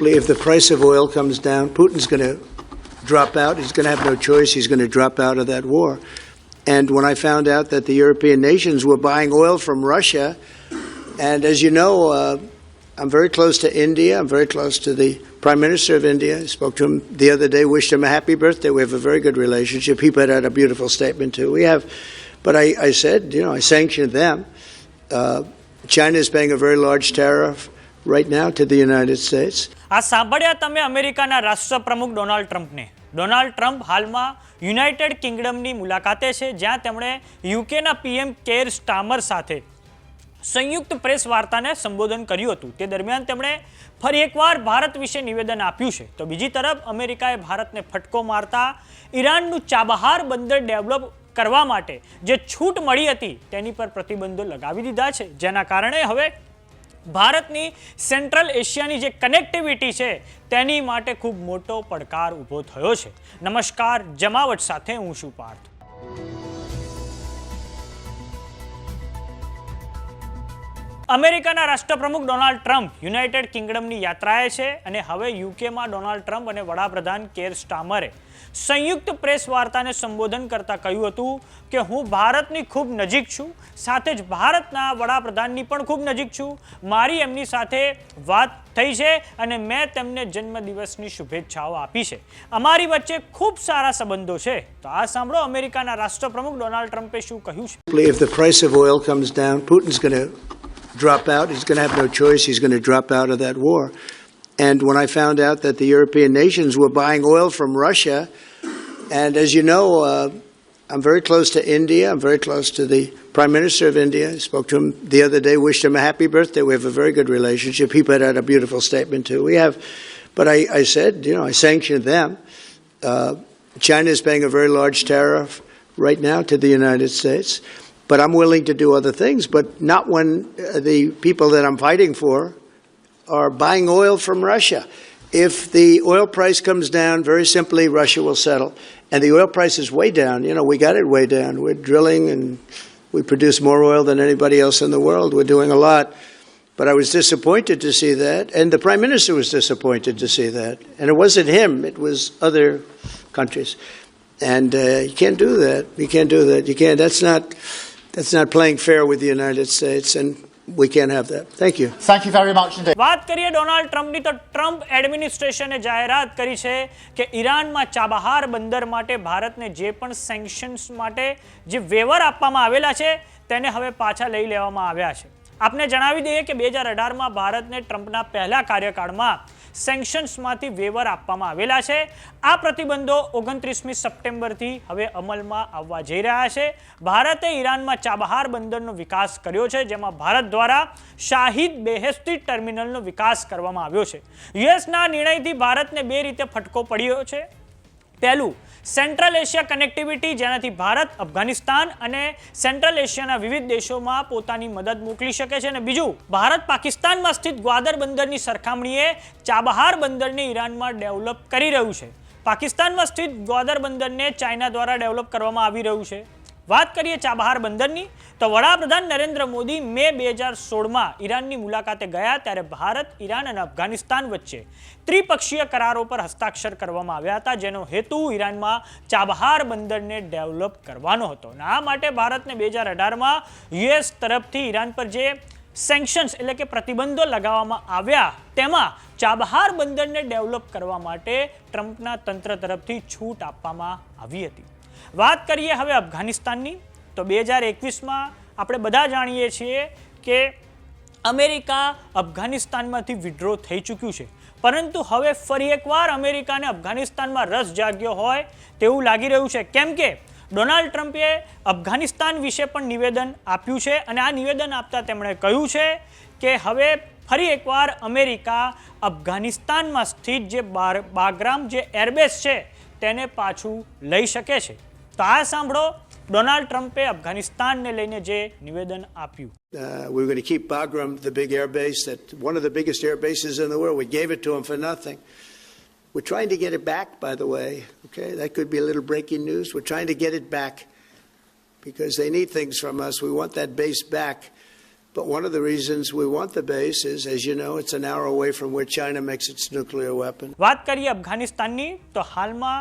If the price of oil comes down, Putin's going to drop out. He's going to have no choice. He's going to drop out of that war. And when I found out that the European nations were buying oil from Russia, and as you know, uh, I'm very close to India. I'm very close to the Prime Minister of India. I spoke to him the other day, wished him a happy birthday. We have a very good relationship. He put out a beautiful statement, too. We have, but I, I said, you know, I sanctioned them. Uh, China is paying a very large tariff right now to the United States. આ સાંભળ્યા તમે અમેરિકાના રાષ્ટ્રપ્રમુખ Donald ટ્રમ્પને. Donald Trump હાલમાં United કિંગડમની મુલાકાતે છે, જ્યાં તેમણે યુકેના પીએમ કેર સ્ટામર સાથે સંયુક્ત પ્રેસ વાર્તાને સંબોધન કર્યું હતું. તે દરમિયાન તેમણે ફરી એકવાર ભારત વિશે નિવેદન આપ્યું છે. તો બીજી તરફ અમેરિકાએ ભારતને ફટકો મારતા ઈરાનનું ચાબહાર બંદર ડેવલપ કરવા માટે જે છૂટ મળી હતી, તેની પર પ્રતિબંધો લગાવી દીધા છે. જેના કારણે હવે ભારતની સેન્ટ્રલ એશિયાની જે કનેક્ટિવિટી છે, તેની માટે ખૂબ મોટો પડકાર ઊભો થયો છે. નમસ્કાર, જમાવટ સાથે હું શું પાર્થ. અમેરિકાના રાષ્ટ્રપ્રમુખ ડોનાલ્ડ ટ્રમ્પ યુનાઇટેડ કિંગડમની યાત્રાએ છે અને હવે યુકેમાં ડોનાલ્ડ ટ્રમ્પ અને વડાપ્રધાન કેર સ્ટામરે સંયુક્ત પ્રેસ વાર્તાને સંબોધન કરતા કહ્યું હતું કે હું ભારતની ખૂબ નજીક છું, સાથે જ ભારતના વડાપ્રધાનની પણ ખૂબ નજીક છું. મારી એમની સાથે વાત થઈ છે અને મેં તેમને જન્મદિવસની શુભેચ્છાઓ આપી છે. અમારી વચ્ચે ખૂબ સારા સંબંધો છે. તો આ સાંભળો અમેરિકાના રાષ્ટ્રપ્રમુખ ડોનાલ્ડ ટ્રમ્પે શું કહ્યું છે. Drop out. He's going to have no choice. He's going to drop out of that war. And when I found out that the European nations were buying oil from Russia, and as you know, uh, I'm very close to India. I'm very close to the Prime Minister of India. I spoke to him the other day, wished him a happy birthday. We have a very good relationship. He put out a beautiful statement, too. We have, but I, I said, you know, I sanctioned them. Uh, China is paying a very large tariff right now to the United States. But I'm willing to do other things, but not when uh, the people that I'm fighting for are buying oil from Russia. If the oil price comes down, very simply, Russia will settle. And the oil price is way down. You know, we got it way down. We're drilling and we produce more oil than anybody else in the world. We're doing a lot. But I was disappointed to see that. And the Prime Minister was disappointed to see that. And it wasn't him, it was other countries. And uh, you can't do that. You can't do that. You can't. That's not. That's not playing fair with the United States, and we can't have that. Thank you. Thank you very much indeed. વાત કરીએ Donald ટ્રમ્પની તો Trump એડમિનિસ્ટ્રેશને જાહેરાત કરી છે કે ઈરાનમાં Chabahar બંદર માટે ભારતને જે પણ સેન્કશન્સ માટે જે વેવર આપવામાં આવેલા છે તેને હવે પાછા લઈ લેવામાં આવ્યા છે આપને જણાવી દઈએ કે બે હજાર અઢારમાં ભારતને ટ્રમ્પના પહેલા કાર્યકાળમાં સેન્કશન્સમાંથી વેવર આપવામાં આવેલા છે. આ પ્રતિબંધો ઓગણત્રીસમી સપ્ટેમ્બરથી હવે અમલમાં આવવા જઈ રહ્યા છે. ભારતે ઈરાનમાં ચાબહાર બંદરનો વિકાસ કર્યો છે, જેમાં ભારત દ્વારા શાહિદ બેહેસ્તી ટર્મિનલનો વિકાસ કરવામાં આવ્યો છે. યુએસના નિર્ણયથી ભારતને બે રીતે ફટકો પડ્યો છે. પહેલું સેન્ટ્રલ એશિયા કનેક્ટિવિટી જેનાથી ભારત, અફઘાનિસ્તાન અને સેન્ટ્રલ એશિયાના વિવિધ દેશોમાં પોતાની મદદ મોકલી શકે છે. અને બીજું, ભારત પાકિસ્તાનમાં સ્થિત ગ્વાદર બંદરની સરખામણીએ ચાબહાર બંદરને ઈરાનમાં ડેવલપ કરી રહ્યું છે. પાકિસ્તાનમાં સ્થિત ગ્વાદર બંદરને ચાઇના દ્વારા ડેવલપ કરવામાં આવી રહ્યું છે. વાત કરીએ ચાબહાર બંદરની તો વડાપ્રધાન નરેન્દ્ર મોદી મે બે હજાર સોળમાં ઈરાનની મુલાકાતે ગયા ત્યારે ભારત, ઈરાન અને અફઘાનિસ્તાન વચ્ચે ત્રિપક્ષીય કરારો પર હસ્તાક્ષર કરવામાં આવ્યા હતા, જેનો હેતુ ઈરાનમાં ચાબહાર બંદરને ડેવલપ કરવાનો હતો. અને આ માટે ભારતને બે હજાર અઢારમાં યુએસ તરફથી ઈરાન પર જે સેન્કશન્સ એટલે કે પ્રતિબંધો લગાવવામાં આવ્યા, તેમાં ચાબહાર બંદરને ડેવલપ કરવા માટે ટ્રમ્પના તંત્ર તરફથી છૂટ આપવામાં આવી હતી. વાત કરીએ હવે અફઘાનિસ્તાનની. તો બે હજાર એકવીસમાં આપણે બધા જાણીએ છીએ કે અમેરિકા અફઘાનિસ્તાનમાંથી વિડ્રો થઈ ચૂક્યું છે. પરંતુ હવે ફરી એકવાર અમેરિકાને અફઘાનિસ્તાનમાં રસ જાગ્યો હોય તેવું લાગી રહ્યું છે. કેમ કે ડોનાલ્ડ ટ્રમ્પે અફઘાનિસ્તાન વિશે પણ નિવેદન આપ્યું છે અને આ નિવેદન આપતા તેમણે કહ્યું છે કે હવે ફરી એકવાર અમેરિકા અફઘાનિસ્તાનમાં સ્થિત જે બાર બાગ્રામ જે એરબેસ છે, તેને પાછું લઈ શકે છે. તો આ સાંભળો ડોનાલ્ડ ટ્રમ્પે અફઘાનિસ્તાનને લઈને જે નિવેદન આપ્યું Uh, we were going to keep Bagram, the big air base, that one of the biggest air bases in the world. We gave it to them for nothing. We're trying to get it back, by the way. Okay, that could be a little breaking news. We're trying to get it back because they need things from us. We want that base back. But one of the reasons we want the base is, as you know, it's an hour away from where China makes its nuclear weapon. વાત કરીએ અફઘાનિસ્તાનની તો હાલમાં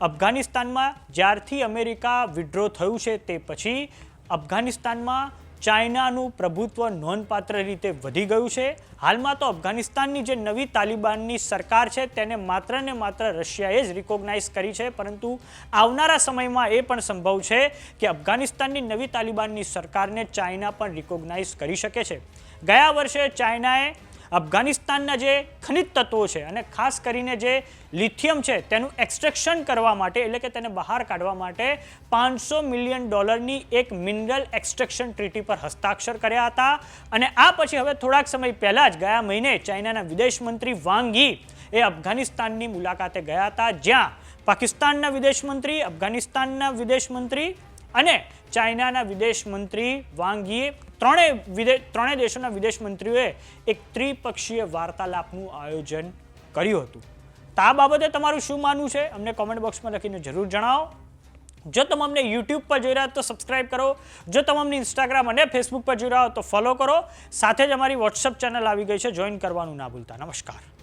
અફઘાનિસ્તાનમાં જ્યારથી America withdraw થયું છે તે પછી અફઘાનિસ્તાનમાં ચાઇનાનું પ્રભુત્વ નોંધપાત્ર રીતે વધી ગયું છે. હાલમાં તો અફઘાનિસ્તાનની જે નવી તાલિબાનની સરકાર છે તેને માત્ર ને માત્ર રશિયાએ જ રિકોગ્નાઇઝ કરી છે, પરંતુ આવનારા સમયમાં એ પણ સંભવ છે કે અફઘાનિસ્તાનની નવી તાલિબાનની સરકારને ચાઇના પણ રિકોગ્નાઇઝ કરી શકે છે. ગયા વર્ષે ચાઇનાએ અફઘાનિસ્તાનના જે ખનિજ તત્વો છે અને ખાસ કરીને જે લિથિયમ છે તેનું એક્સટ્રેક્શન કરવા માટે, એટલે કે તેને બહાર કાઢવા માટે પાંચસો મિલિયન ડોલરની એક મિનરલ એક્સટ્રેક્શન ટ્રીટી પર હસ્તાક્ષર કર્યા હતા. અને આ પછી હવે થોડાક સમય પહેલાં જ ગયા મહિને ચાઇનાના વિદેશ મંત્રી વાંગ એ અફઘાનિસ્તાનની મુલાકાતે ગયા હતા, જ્યાં પાકિસ્તાનના વિદેશ મંત્રી, અફઘાનિસ્તાનના વિદેશ મંત્રી અને ચાઇનાના વિદેશ મંત્રી વાંગીએ ત્રણેય વિદેશ ત્રણેય દેશોના વિદેશ મંત્રીઓએ એક ત્રિપક્ષીય વાર્તાલાપનું આયોજન કર્યું હતું. તો આ બાબતે તમારું શું માનવું છે? અમને કોમેન્ટ બોક્સમાં લખીને જરૂર જણાવો. જો તમે અમને યુટ્યુબ પર જોઈ રહ્યા તો સબસ્ક્રાઇબ કરો. જો તમે અમને ઇન્સ્ટાગ્રામ અને ફેસબુક પર જોઈ રહ્યા હો તો ફોલો કરો. સાથે જ અમારી વોટ્સઅપ ચેનલ આવી ગઈ છે. જોઈન કરવાનું ના ભૂલતા. નમસ્કાર.